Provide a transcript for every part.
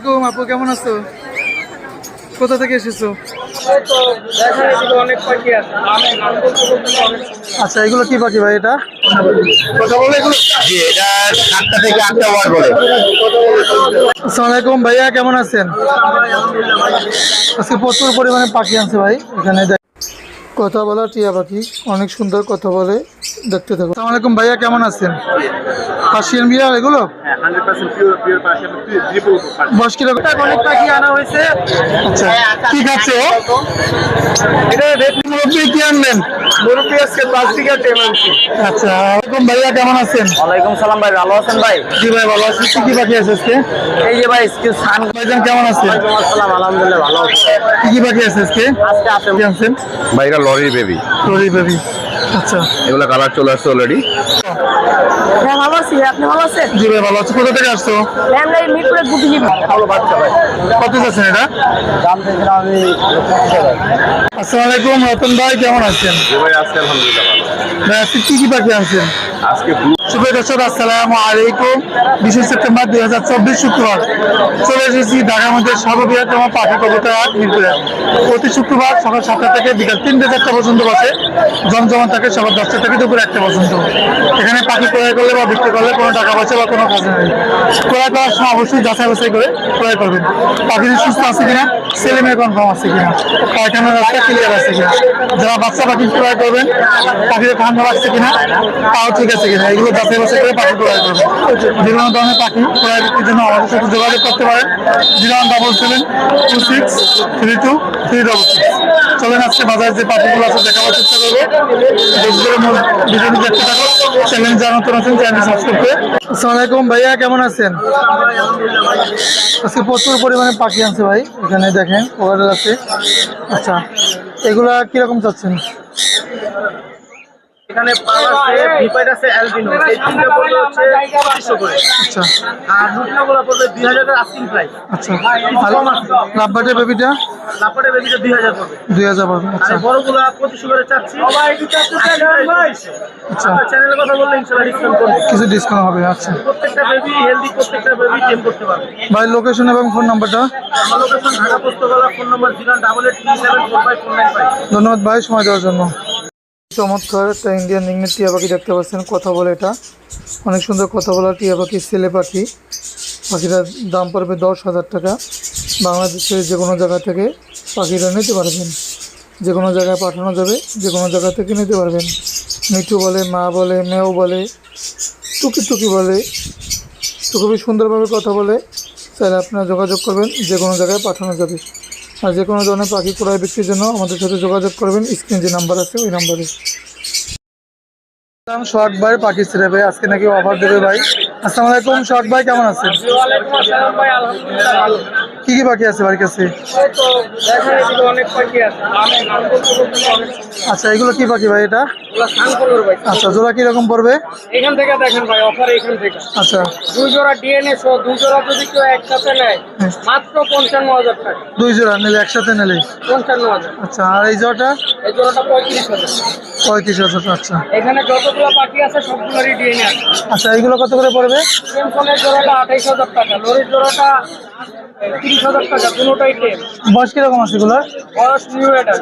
আলাইকুম আপু কেমন আছো? কোথা থেকে এসেছ? আচ্ছা এগুলো কি পাখি ভাই এটা? কথা বলে এগুলো জি এটা সাতটা থেকে আটটা ওয়ার্ড বলে। আসসালামু আলাইকুম ভাইয়া কেমন আছেন? আজকে প্রচুর পরিমাণে পাখি আনছে ভাই এখানে কথা বলা টিয়া পাখি। অনেক সুন্দর কথা বলে দেখতে থাকো। আসসালামু আলাইকুম ভাইয়া কেমন আছেন? পার্সিয়ান বিড়াল এগুলো? বয়স কীরকম অনেক পাখি আনা হয়েছে। আচ্ছা কি খাচ্ছে ও? এটা রেড মুরব্বি কি আনলেন মুরব্বী আজকে পাঁচ থেকে টেন আনছি। আচ্ছা ওয়ালাইকুম ভাইয়া কেমন আছেন? ওয়ালাইকুম সালাম ভাই ভালো আছেন ভাই? জি ভাই ভালো আছি। কি কি পাখি আছে আজকে? এই যে ভাই আজকে সান ভাইজান কেমন আছেন? আসসালাম আলহামদুলিল্লাহ ভালো আছি কি কি পাখি আছে আজকে? আজকে আছে কি ভাই এটা লরির বেবি লরির বেবি আচ্ছা। এগুলো কালার চলে আসছে অলরেডি হ্যাঁ ভালো আছি আপনি ভালো আছেন? জি ভাই ভালো আছি। কোথা থেকে আসছো? আমরা এই মিরপুরে গুটি ভালো বাচ্চা ভাই। কত যাচ্ছেন এটা? দাম দেখলাম আমি আসসালামু আলাইকুম রতন ভাই কেমন আছেন? ভাই আজকে আলহামদুলিল্লাহ ভালো ভাই আজকে কি কি পাখি আনছেন? আজকে ব্লু শুভ দর্শক আসসালামু আলাইকুম। বিশে সেপ্টেম্বর দুই হাজার চব্বিশ শুক্রবার। চলে এসেছি ঢাকার মধ্যে সর্ববৃহত্তম পাখি মিরপুরে। প্রতি শুক্রবার সকাল সাতটা থেকে বিকাল তিনটে চারটা পর্যন্ত বসে জমজমান থাকে সকাল দশটা থেকে দুপুর একটা পর্যন্ত। এখানে পাখি ক্রয় করলে বা বিক্রি করলে কোনো টাকা পয়সা বা কোনো কাজ নেই। ক্রয় করার সময় অবশ্যই যাচাই বাছাই করে ক্রয় করবেন। পাখিটি সুস্থ আছে কিনা, ছেলে মেয়ে কনফার্ম আছে কিনা, পায়খানার রাস্তা ক্লিয়ার আছে কিনা, যারা বাচ্চা পাখি ক্রয় করবেন পাখিতে ঠান্ডা লাগছে কিনা, তাও ঠিক আছে কিনা, এগুলো যাচাই বাছাই করে পাখি ক্রয় করবেন। বিভিন্ন ধরনের পাখি ক্রয় বিক্রির জন্য আমাদের সাথে যোগাযোগ করতে পারেন। Zero double seven two six three two three double six. চলেন আজকে বাজারে যে পাখিগুলো আছে, দেখাবার চেষ্টা করব। চ্যানেল ভাইয়া, কেমন আছেন? প্রচুর পরিমাণে পাখি আছে ভাই, এখানে দেখেন ওভার আছে। আচ্ছা এগুলা কীরকম চাচ্ছেন? এখানে পাল আছে ভিপাইট আছে অ্যালবিনো। এই তিনটা পড়বে হচ্ছে পঁচিশশো করে। আচ্ছা। আর পড়বে দুই হাজার করে আস্কিং প্রাইস আচ্ছা। আর লাভবাটের বেবিটা লাপাটে বেবিটা দুই হাজার পড়বে। দুই হাজার আর আচ্ছা। বড়গুলো পঁচিশশো করে চাচ্ছি। আচ্ছা। চ্যানেলের কথা বললে ইনশাল্লাহ ডিসকাউন্ট করবে। কিছু ডিসকাউন্ট হবে আচ্ছা। প্রত্যেকটা বেবি হেলদি প্রত্যেকটা বেবি টেম করতে পারবে। ভাই লোকেশন এবং ফোন নাম্বারটা location Dhaka Postogola phone number zero double eight three seven four five four nine five ধন্যবাদ ভাই সময় দেওয়ার জন্য। চমৎকার একটা ইন্ডিয়ান ইংলিশ টিয়া পাখি দেখতে পাচ্ছেন, কথা বলে এটা। অনেক সুন্দর কথা বলা টিয়া পাখি, ছেলে পাখি। পাখিটার দাম পড়বে দশ হাজার টাকা। বাংলাদেশের যে কোনো জায়গা থেকে পাখিটা নিতে পারবেন। যে কোনো জায়গায় পাঠানো যাবে, যে কোনো জায়গা থেকে নিতে পারবেন। মিঠু বলে, মা বলে, মেয়েও বলে, টুকি টুকি বলে। তো খুবই সুন্দরভাবে কথা বলে। চাইলে আপনারা যোগাযোগ করবেন, যে কোনো জায়গায় পাঠানো যাবে। আর যে কোনো ধরনের পাখি ক্রয় বিক্রির জন্য আমাদের সাথে যোগাযোগ করবেন। স্ক্রিন যে নাম্বার আছে ওই নাম্বারে। শর্ট ভাই পাখি ছেড়ে ভাই আজকে নাকি অফার দেবে ভাই। আসসালামু আলাইকুম শর্ট ভাই কেমন আছেন? কি কি পাখি আছে বাড়ির কাছে? আচ্ছা এগুলো কি পাখি ভাই এটা? আচ্ছা জোড়া কীরকম পড়বে? এখান থেকে দেখেন ভাই অফার এখান থেকে। আচ্ছা। দুই জোড়া ডিএনএ সহ দুই জোড়া যদি কেউ একসাথে নেয় মাত্র পঞ্চান্ন হাজার টাকা। দুই জোড়া নিলে একসাথে নিলে? পঞ্চান্ন হাজার। আচ্ছা আর এই জোড়াটা? এই জোড়াটা পঁয়ত্রিশ হাজার। পঁয়ত্রিশ হাজার আচ্ছা। এখানে যতগুলো পাখি আছে সবগুলোরই ডিএনএ আছে। আচ্ছা এইগুলো কত করে পড়বে? জোড়াটা আঠাইশ হাজার টাকা লরির জোড়াটা তিরিশ হাজার টাকা দুটোটাই টেম বয়স কীরকম আছে এগুলোর? বয়স নিউ এডাল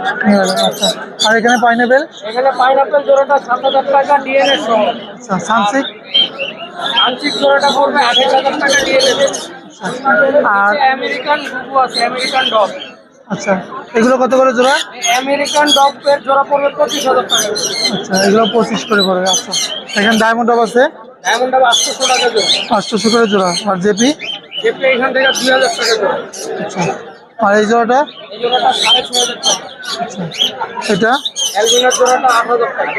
আচ্ছা। আর এখানে পাইনাপেল? এখানে পাইনাপেল জোড়াটা সাত হাজার টাকা ডিএনএ সহ। আচ্ছা সানসিক আংশিক জোড়াটা পড়বে আঠাইশ হাজার টাকা ডিএনএ। আর আমেরিকান আছে আমেরিকান ডগ আচ্ছা এগুলো কত করে জোড়া? আমেরিকান ডগ জোড়া পড়বে পঁচিশ হাজার টাকা। আচ্ছা এগুলো পঁচিশ করে পড়বে আচ্ছা। এখানে ডায়মন্ড অফ আছে? ডায়মন্ড ডাব আটশোশো টাকা জোড়া। পাঁচশোশো করে জোড়া আর জেপি? যেটা এখান থেকে দুই হাজার টাকা জোড়া। আচ্ছা আর এই জোড়াটা? এই জোড়াটা সাড়ে ছয় হাজার টাকা। আচ্ছা এটা? অ্যালবিনার জোড়াটা আট হাজার টাকা।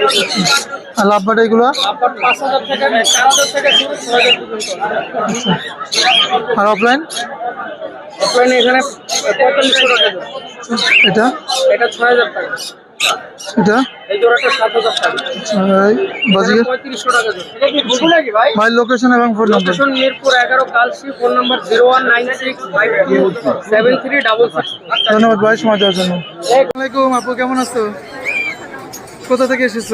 আর লাভবাটা এগুলো? আপনার পাঁচ হাজার থেকে চার হাজার থেকে শুরু ছয় হাজার পর্যন্ত। আচ্ছা আর অফলাইন অফলাইনে এখানে পঁয়তাল্লিশশো টাকা এটা? এটা ছয় হাজার টাকা। এটা? এই জোড়াটা সাত হাজার টাকা। আর এই বাজিকে টাকা জোড়া এটা কি বুঝু নাকি ভাই? ভাই লোকেশন এবং ফোন নাম্বার লোকেশন মিরপুর এগারো Kalshi phone number zero one nine six five seven three double ধন্যবাদ ভাই সময় দেওয়ার জন্য। আসসালামাইকুম আপু কেমন আছো? কোথা থেকে এসেছ?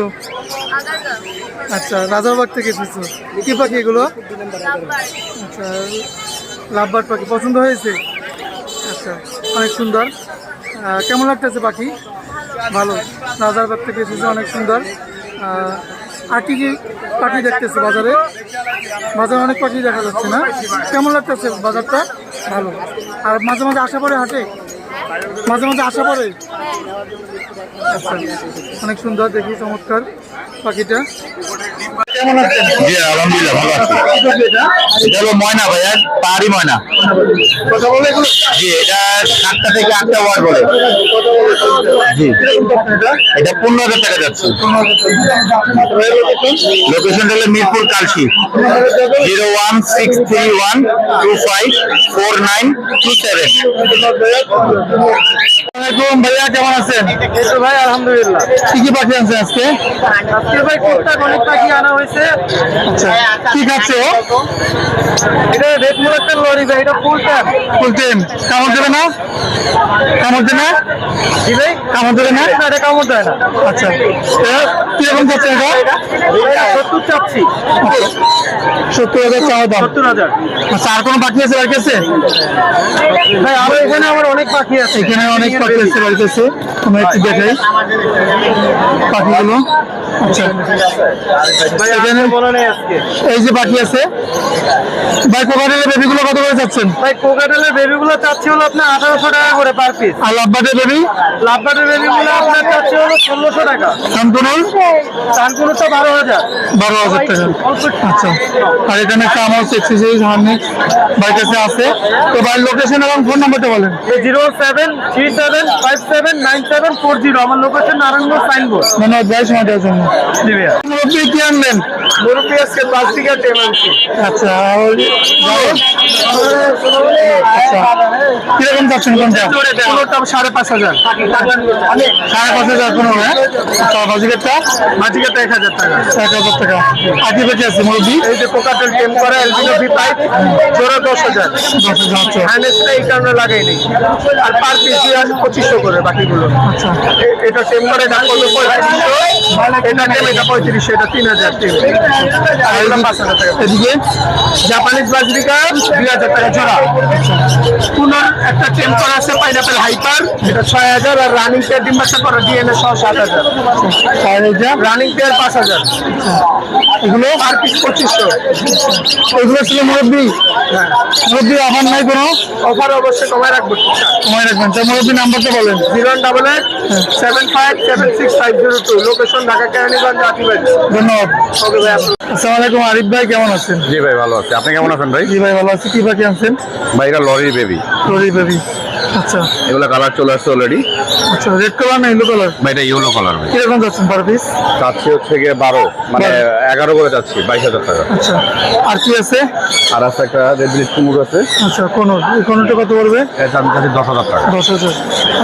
আচ্ছা রাজারবাগ থেকে এসেছ। কি পাখি এগুলো? আচ্ছা লাভবার পাখি পছন্দ হয়েছে? আচ্ছা অনেক সুন্দর। কেমন লাগতেছে পাখি? ভালো। রাজারবাগ থেকে এসেছে অনেক সুন্দর। আর কি কি পাখি দেখতেছে বাজারে? বাজারে অনেক পাখি দেখা যাচ্ছে না? কেমন লাগতেছে বাজারটা? ভালো। আর মাঝে মাঝে আসা পড়ে হাটে? মাঝে মাঝে আসা পড়ে? আচ্ছা অনেক সুন্দর, দেখি চমৎকার পাখিটা। কেমন আছেন জি আলহামদুলিল্লাহ ভালো আছি। এটা হলো ময়না ভাইয়া পাহাড়ি ময়না। কথা বলে এগুলো? জি এটা সাতটা থেকে আটটা ওয়ার বলে। জি। এটা এটা পনেরো হাজার টাকা যাচ্ছে। লোকেশন হলো Mirpur Kalshi. Zero one six three one two five four nine two seven. আসসালামাইকুম ভাইয়া কেমন আছেন? ভাই আলহামদুলিল্লাহ। কি কি পাখি আনছেন আজকে? আজকে ভাই টুকটাক অনেক পাখি আনা হয়েছে। আচ্ছা কি খাচ্ছে ও। এটা রেড লরি ভাই এটা ফুল টাইম ফুল টাইম কামড় দেবে না? কামড় দেবে না? জি ভাই? কামড় দেবে না? এটা কামড় দেয় না। আচ্ছা। যাচ্ছে এটা? সত্তর চাচ্ছি। সত্তর হাজার চাওয়া দাম। সত্তর হাজার। আচ্ছা আর কোনো পাখি আছে ভাই আরও এখানে আমার অনেক পাখি আছে। এখানে অনেক পাখি আছে বাড়ির কাছে আমরা একটু দেখাই। পাখিগুলো আচ্ছা। এখানে এই যে পাখি আছে ভাই কোকাটেলের বেবিগুলো কত করে ভাই কোকাটেলের বেবিগুলো চাচ্ছি হলো আপনার আঠারোশো টাকা করে পার পিস আর লাভবাটের বেবি লাভবাটের বেবিগুলো আপনার চাচ্ছি হলো ষোলোশো টাকা। শান্তনুর? বারো হাজার। বারো হাজার টাকা। আচ্ছা। আর এখানে হার্নিক্স বাড়ির কাছে আছে তো লোকেশন এবং ফোন নাম্বারটা বলেন। Zero seven three seven five seven nine seven four zero. আমার লোকেশন নারায়ণগঞ্জ সাইনবোর্ড। ধন্যবাদ ভাই দেওয়ার জন্য। কি আনলেন? মুরব্বী আজকে প্লাস্টিকের টেম আনছি। আচ্ছা আর? আচ্ছা কীরকম যাচ্ছেন কোনটা? কোনোটা সাড়ে পাঁচ হাজার। সাড়ে পাঁচ হাজার কোনো হ্যাঁ? আচ্ছা বাজিকেটটা মাঝিকাটা এক হাজার টাকা। এক হাজার টাকা। আটি বেঁচে আছে মুরব্বী? এই যে কোকাটেল টেম করা এলবিনো ভি পাইপ জোড়া দশ হাজার। দশ হাজার আচ্ছা। হাইনেসটা এই কারণে লাগাইনি আর পার পিস দিয়ে আসে পঁচিশশো করে বাকিগুলো। আচ্ছা। এটা টেম করে এটা কত পঁয়ত্রিশশো। এটা টেম এটা পঁয়ত্রিশশো এটা তিন হাজার টেম। হাজার এদিকে জাপানিজ বাজরিকা দুই হাজার টাকা জোড়া। পুনর একটা টেম্পার আছে পাইনাপেল হাইপার এটা ছয় হাজার আর রানিং পেয়ার ডিম বাচ্চা করা ডিএনএ সহ সাত হাজার। আর এইটা রানিং পেয়ার পাঁচ হাজার। এগুলো আর পিস পঁচিশশো। এগুলো ছিল মুরব্বী? মুরব্বী অফার নাই কোনো? অফার অবশ্যই কমায় রাখব সময় রাখবেন। তা মুরব্বী নাম্বারটা বলেন। Zero double eight seven five seven six five zero two. Location Dhaka Keraniganj Atibari ধন্যবাদ। আসসালামু আলাইকুম আরিফ ভাই কেমন আছেন? জি ভাই ভালো আছে। আপনি কেমন আছেন ভাই? জি ভাই ভালো আছি। কি পাখি আনছেন? ভাই এটা লরির বেবি। লরির বেবি। আচ্ছা। এগুলো কালার চলে আসছে অলরেডি আচ্ছা রেড কালার না ইয়েলো কালার ভাই এটা ইয়েলো কালার ভাই। কীরকম যাচ্ছেন পার পিস চাচ্ছি হচ্ছে গিয়ে বারো মানে এগারো করে যাচ্ছি বাইশ হাজার টাকা। আচ্ছা আর কি আছে? আর আছে একটা রেড কুমুর আছে। আচ্ছা কোন কোনটা কত পড়বে? এটা আমি চাচ্ছি দশ হাজার টাকা। দশ হাজার।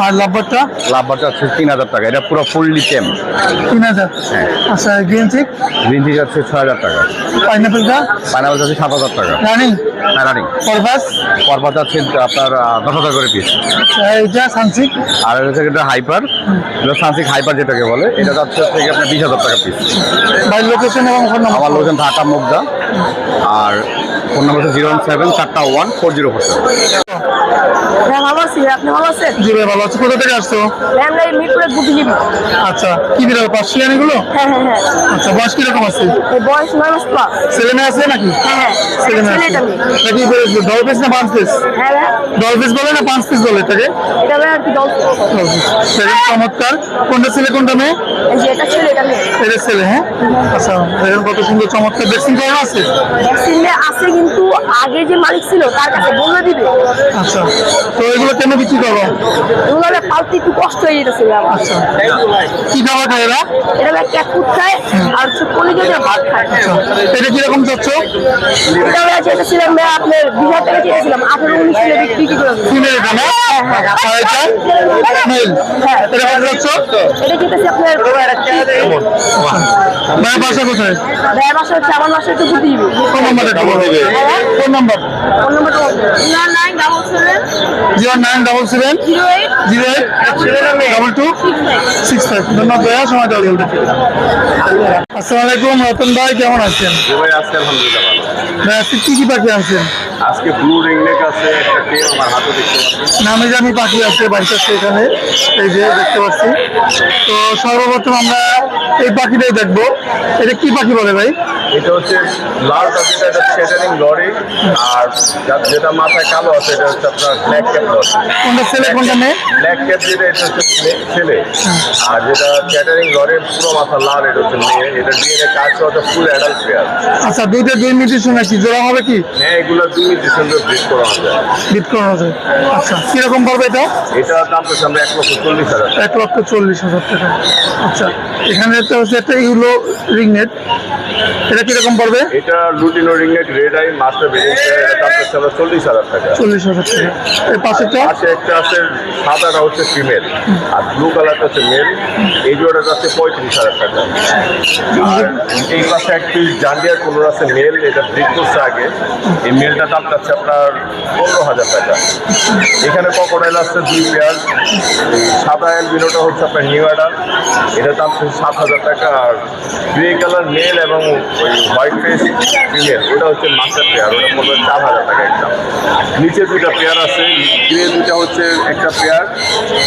আর লাভবারটা? লাভবার চাচ্ছি তিন হাজার টাকা এটা পুরো ফুললি টেম তিন হাজার। আচ্ছা গ্রিন চিক গ্রিন টি যাচ্ছে ছয় হাজার টাকা। পাইনাপেলটা পাইনাপেল যাচ্ছে সাত হাজার টাকা। রানিং হ্যাঁ রানিং পরবাস পরপর যাচ্ছে আপনার দশ হাজার করে পিস আচ্ছা এইটা সানসিক আর হচ্ছে এটা হাইপার। এটা সানসিক হাইপার যেটাকে বলে এটা যাচ্ছে থেকে আপনার বিশ হাজার টাকা পিস বাই লোকেশন এবং ফোন আমার নাম্বার লোকেশন ঢাকা মুগদা। আর ফোন নাম্বার হচ্ছে জিরো ওয়ান সেভেন চারটা one four zero four seven আছি আপনি ভালো আছেন? জি ভাই ভালো আছি। কোথা থেকে আসছো? আমরা এই মিরপুরে বুদ্ধিজীবী। আচ্ছা কি দিল পার্সিয়ান এগুলো? হ্যাঁ হ্যাঁ হ্যাঁ। আচ্ছা বয়স কীরকম আছে? বয়স নয় মাস প্লাস ছেলে মেয়ে আছে নাকি? হ্যাঁ হ্যাঁ ছেলে মেয়ে আছে। কি দশ পিস না পাঁচ পিস হ্যাঁ দশ পিস বলে না পাঁচ পিস বলে এটাকে? এটা আর কি পিস সেকেন্ড চমৎকার। কোনটা ছেলে কোনটা মেয়ে? এটা ছেলে এটা মেয়ে। এটা ছেলে হ্যাঁ? আচ্ছা দেখেন কত সুন্দর চমৎকার ড্রেসিং করা আছে। ভ্যাকসিন আছে কিন্তু আগে যে মালিক ছিল তার কাছে বলে দিবে। আচ্ছা তো এগুলো কেন বিক্রি করব? এগুলো পালতে একটু কষ্ট হয়ে যেতেছে আমার। আচ্ছা। কি খাবার খায় এরা? এটা ক্যাট খায় আর হচ্ছে কলিজা দিয়ে ভাত খায়। আচ্ছা। এটা কীরকম চাচ্ছ এটা ভাই চেয়েছিলাম আপনার বিহার থেকে চেয়েছিলাম আঠারো উনিশ কিলো বিক্রি করে দিবে। ফিমেল এটা না? মেল। হ্যাঁ। এটা কত চাচ্ছ এটা যেতেছে আপনার ভাইয়ের বাসা কোথায়? ভাইয়ের বাসা হচ্ছে আমার বাসা একটু বুদ্ধিজীবী ফোন নাম্বার? একটু বলে দিবে ফোন নাম্বার? ফোন নম্বরটা? না nine double seven. Zero nine double seven zero eight zero two six five ধন্যবাদ ভাইয়া সময় দেওয়ার জন্য আসসালামু আলাইকুম রতন ভাই কেমন আছেন? ভাই আজকে আলহামদুলিল্লাহ ভালো। ভাই আজকে কি কি পাখি আছেন আজকে ব্লু রিংনেক আছে একটা টেম আমার হাতে দেখতে পাচ্ছি নামে জানি পাখি আছে বাড়িতে আছে এখানে এই যে দেখতে পাচ্ছি। তো সর্বপ্রথম আমরা এই পাখিটাই দেখব। এটা কি পাখি বলে ভাই? এটা হচ্ছে লাল যেটা এটা শেটারিং লরি। আর যেটা মাথায় কালো আছে এটা হচ্ছে আপনার ব্ল্যাক ক্যাপ লরি। কোনটা ছেলে কোনটা মেয়ে? ব্ল্যাক ক্যাপ যেটা এটা হচ্ছে ছেলে। আর যেটা শেটারিং লরির পুরো মাথা লাল এটা হচ্ছে মেয়ে। এটা ডিএনএ কাজ হচ্ছে ফুল অ্যাডাল্ট পেয়ার আচ্ছা দুইটা দুই মিনিট শুনেছি জোড়া হবে কি? হ্যাঁ এগুলো দুই ডিসেম্বর ব্রিজ করানো যায় বিট করানো যায় আচ্ছা কীরকম পড়বে এটা? এটার দাম হচ্ছে আমরা এক লক্ষ চল্লিশ হাজার এক লক্ষ চল্লিশ হাজার টাকা। আচ্ছা এখানে তো হচ্ছে একটা ইউলো রিংনেট এটা কীরকম পড়বে? এটা lutino ringneck red eye master বেরিয়েছে দাম হচ্ছে আমরা চল্লিশ হাজার টাকা। চল্লিশ হাজার টাকা। এর পাশেরটা? পাশে একটা আছে সাদাটা হচ্ছে ফিমেল আর ব্লু কালারটা হচ্ছে মেল এই জোড়াটা যাচ্ছে পঁয়ত্রিশ হাজার টাকা। আর এই পাশে একটি জান্ডিয়ার কোনোর আছে মেল এটা ব্রিড করছে আগে। এই মেলটা দাম যাচ্ছে আপনার পনেরো হাজার টাকা। এখানে ককোডাইল আছে, দুই পেয়ার সাদা অ্যালবিনোটা হচ্ছে আপনার নিউ অ্যাডাল এটার দাম সাত হাজার টাকা। আর গ্রে কালার মেল এবং ওই হোয়াইট ফেস ফিমেল ওটা হচ্ছে মাস্টার পেয়ার ওটা পড়বে চার হাজার টাকা একদম নিচে দুটা পেয়ার আছে। গ্রে দুটা হচ্ছে একটা পেয়ার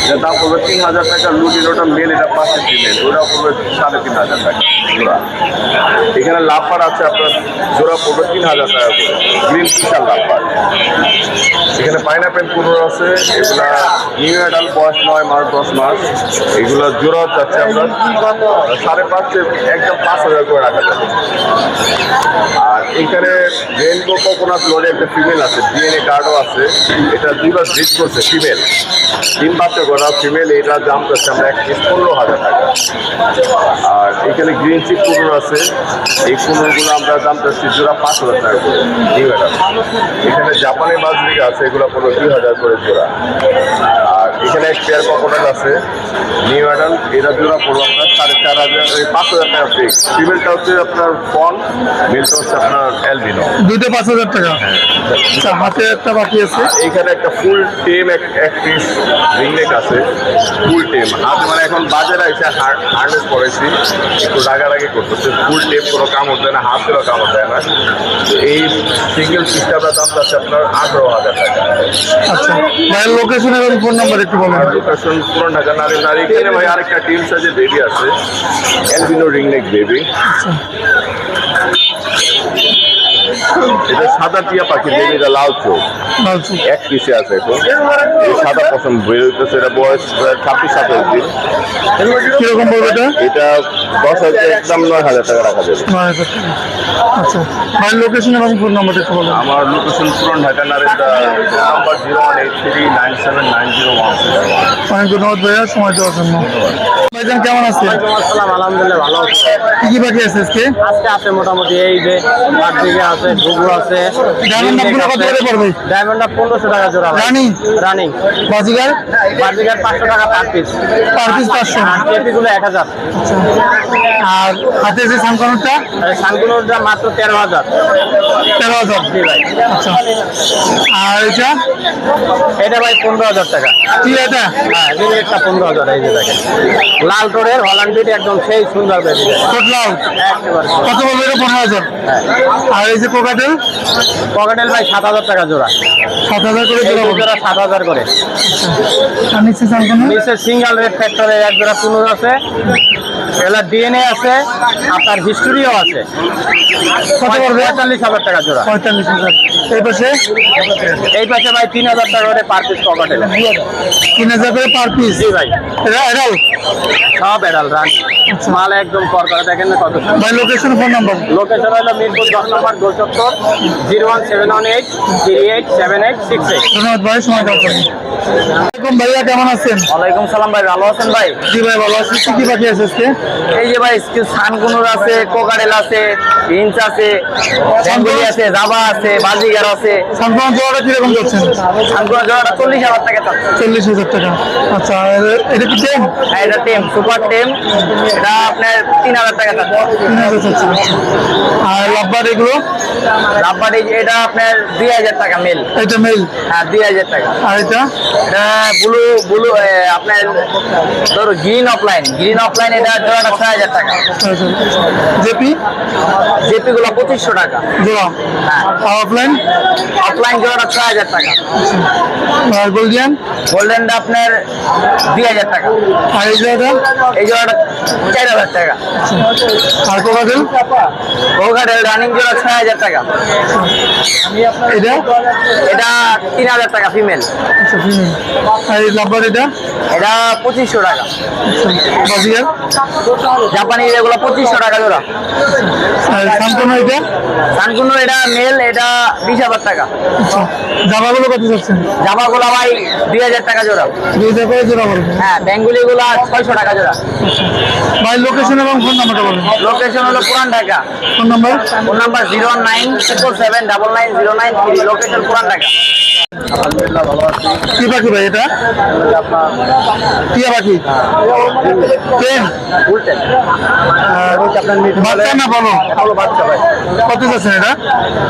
এটার দাম পড়বে তিন হাজার টাকা। লুটিনোটা মেল এটা পাঁচটা ফিমেল ওটা পড়বে সাড়ে তিন হাজার টাকা। জোড়া। এখানে লাফার আছে আপনার, জোড়া পড়বে তিন হাজার টাকা করে। এখানে পাইনাপেল কুমড়ো আছে, এগুলা নিউ এডাল বয়স নয় মাস, দশ মাস। এগুলো জোড়া যাচ্ছে আপনার সাড়ে পাঁচ একদম পাঁচ হাজার করে রাখা যাবে। আর এখানে রেনবো কোকোনাট লোডে একটা ফিমেল আছে ডিএনএ কার্ডও আছে। এটা দুইবার ব্রিড করছে ফিমেল তিন বাচ্চা করা ফিমেল এটা দাম যাচ্ছে আমরা এক পিস পনেরো হাজার টাকা। আর এখানে গ্রিন চিপ কুনুর আছে, এই কুনুরগুলো আমরা দাম যাচ্ছি জোড়া পাঁচ হাজার টাকা করে অ্যাডাল এখানে জাপানি মাছলিকা আছে, এগুলো পড়বে দুই হাজার করে জোড়া। আর এখানে এক পেয়ার আছে। নিউ অ্যাডাল এটা জোড়া পড়বে আপনার সাড়ে চার হাজার পাঁচ হাজার টাকা ফিক্স ফিমেলটা হচ্ছে আপনার ফল মেলটা হচ্ছে আপনার অ্যালবিনো দুইটা পাঁচ হাজার টাকা। আচ্ছা হাতে একটা বাকি আছে? এখানে একটা ফুল টেম এক এক পিস রিংনেক আছে। ফুল টেম হাত মানে এখন বাজারে এসে হার্নেস পড়েছি একটু রাগারাগি করতেছে। ফুল টেম কোনো কামড় দেয় না হাত দিলেও কামড় দেয় না। এই সিঙ্গেল পিসটার দাম যাচ্ছে আপনার আঠারো হাজার টাকা। আচ্ছা ভাইয়ের লোকেশন এবং ফোন নাম্বার একটু বলুন আর লোকেশন পুরো ঢাকা নারী নারী এখানে ভাই আরেকটা টিম সাইজে বেবি আছে অ্যালবিনো রিংনেক বেবি এটা সাদা টিয়া পাখি বেবিটা লাল চোখ। এক পিসে আছে এখন। এই সাদা পছন্দ বের হইতেছে এটা বয়স প্রায় ছাব্বিশ সাতাশ দিন। কীরকম পড়বে এটা? এটা দশ হাজার একদম নয় হাজার টাকা রাখা যাবে। আচ্ছা ভাইয়ের লোকেশন এবং ফোন নাম্বার একটু বলুন। আমার location Puran Dhaka Narinda number zero one eight three nine seven nine zero one অনেক ধন্যবাদ ভাইয়া সময় দেওয়ার জন্য। ভাইজান কেমন আছে আসসালাম আলহামদুলিল্লাহ ভালো আছে কি কি বাকি আছে আজকে? আজকে আছে মোটামুটি এই যে বাগদিকে আছে ঘুঘু আছে ডায়মন্ড আপগুলো কত করে পড়বে? ডায়মন্ডটা পনেরোশো টাকা জোড়া। রানি? রানিং। বাজিগার? বাগদিকার পাঁচশো টাকা পার পিস পার পিস পাঁচশো। আর কেপিগুলো এক হাজার। আর হাতে যে সানকনটা সানগুলোটা মাত্র তেরো হাজার। তেরো হাজার। জি ভাই। আচ্ছা। আর এটা এটা ভাই পনেরো হাজার টাকা। কি এটা? হ্যাঁ পনেরো হাজার এই যে দেখেন। লাল টোরের হলান্ডিটি একদম সেই সুন্দর বেবি কোটলাও একেবারে। কত বলবে এটা? পনেরো হাজার। আর এই যে কোকাটেল পকেটেল ভাই সাত হাজার টাকা জোড়া। সাত হাজার করে জোড়া জোড়া সাত হাজার করে। আর নিচে সিঙ্গেল রেড ফ্যাক্টরে এক জোড়া পুনুর আছে। এগুলা ডিএনএ আছে আপনার হিস্টোরিও আছে। পঁয়তাল্লিশ হাজার টাকা জোড়া। পঁয়তাল্লিশ হাজার। এই পাশে? এই পাশে ভাই তিন হাজার টাকা করে পার পিস পকেটেল তিন হাজার করে পার পিস জি ভাই। এরাল? সব এডাল রানি। মাল একদম কর করে দেখেন না কত ভাই লোকেশন ফোন নাম্বার লোকেশন হলো মিরপুর দশ number গোলচত্বর zero one seven one eight three eight seven eight six eight. ধন্যবাদ ভাই সময় দেওয়ার জন্য। ভাইয়া কেমন আছেন? ওয়ালাইকুম সালাম ভাই ভালো আছেন ভাই? জি ভাই ভালো আছি। কি কি বাকি আছে আজকে? এই যে ভাই সানকুনুর আছে কোকারেল আছে ইঞ্চ আছে বেঙ্গলি আছে জাবা আছে বাজিগার আছে। সানকন জোড়াটা কীরকম যাচ্ছেন? সানকুনুর জোড়াটা চল্লিশ হাজার টাকা চল্লিশ হাজার টাকা। আচ্ছা এটা কি হ্যাঁ এটা টেম সুপার টেম। এটা আপনার তিন হাজার টাকা তিন হাজার আর লাভবার এগুলো? লাভবাটি এটা আপনার দুই হাজার টাকা মেল এটা মেল হ্যাঁ দুই হাজার টাকা। আর এটা? এটা ব্লু ব্লু আপনার ধরো গ্রিন অফলাইন গ্রিন অফলাইন এটা জোড়াটা ছয় হাজার টাকা। জেপি? জেপি গুলো পঁচিশশো টাকা। জোড়া? হ্যাঁ। অফলাইন অফলাইন জোড়াটা ছয় হাজার টাকা। আর গোল্ডিয়ান গোল্ডেনটা আপনার দুই হাজার টাকা। আর এই জোড়াটা? এই জোড়াটা চার হাজার টাকা। আর কোকাটেল গোঘাটের রানিং জোড়া ছয় হাজার টাকা। এটা? এটা তিন হাজার টাকা ফিমেল আচ্ছা female। আর লাভবার এটা? এটা পঁচিশশো টাকা। জাপানি এগুলো পঁচিশশো টাকা জোড়া। সান্তনা এটা? মেল এটা বিশ হাজার টাকা। আচ্ছা জামাগুলো কত যাচ্ছেন জামাগুলো ভাই দুই হাজার টাকা জোড়া। দুই হাজার জোড়া হ্যাঁ ছয়শো টাকা জোড়া। ভাই লোকেশন এবং ফোন নাম্বারটা বলবেন লোকেশন হলো Puran Dhaka. Phone number phone number zero nine triple seven double nine zero nine three location Puran Dhaka কি পাখি ভাই এটা? টিয়া পাখি। বাচ্চা না বলো বাচ্চা ভাই। কত যাচ্ছেন এটা?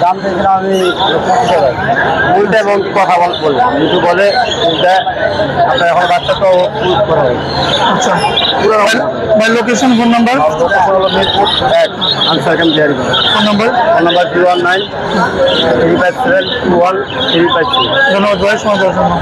দাম দিয়েছিলাম আমি উল্টে এবং কথা বল বললাম কিন্তু বলে উল্টে। আপনার এখন বাচ্চা তো করে আচ্ছা। ভাই- লোকেশন ফোন নাম্বার হলো মিরপুর। এক আনসার ক্যাম্প জারি করে phone number phone number two one nine three five seven two one three five ধন্যবাদ দেওয়ার জন্য।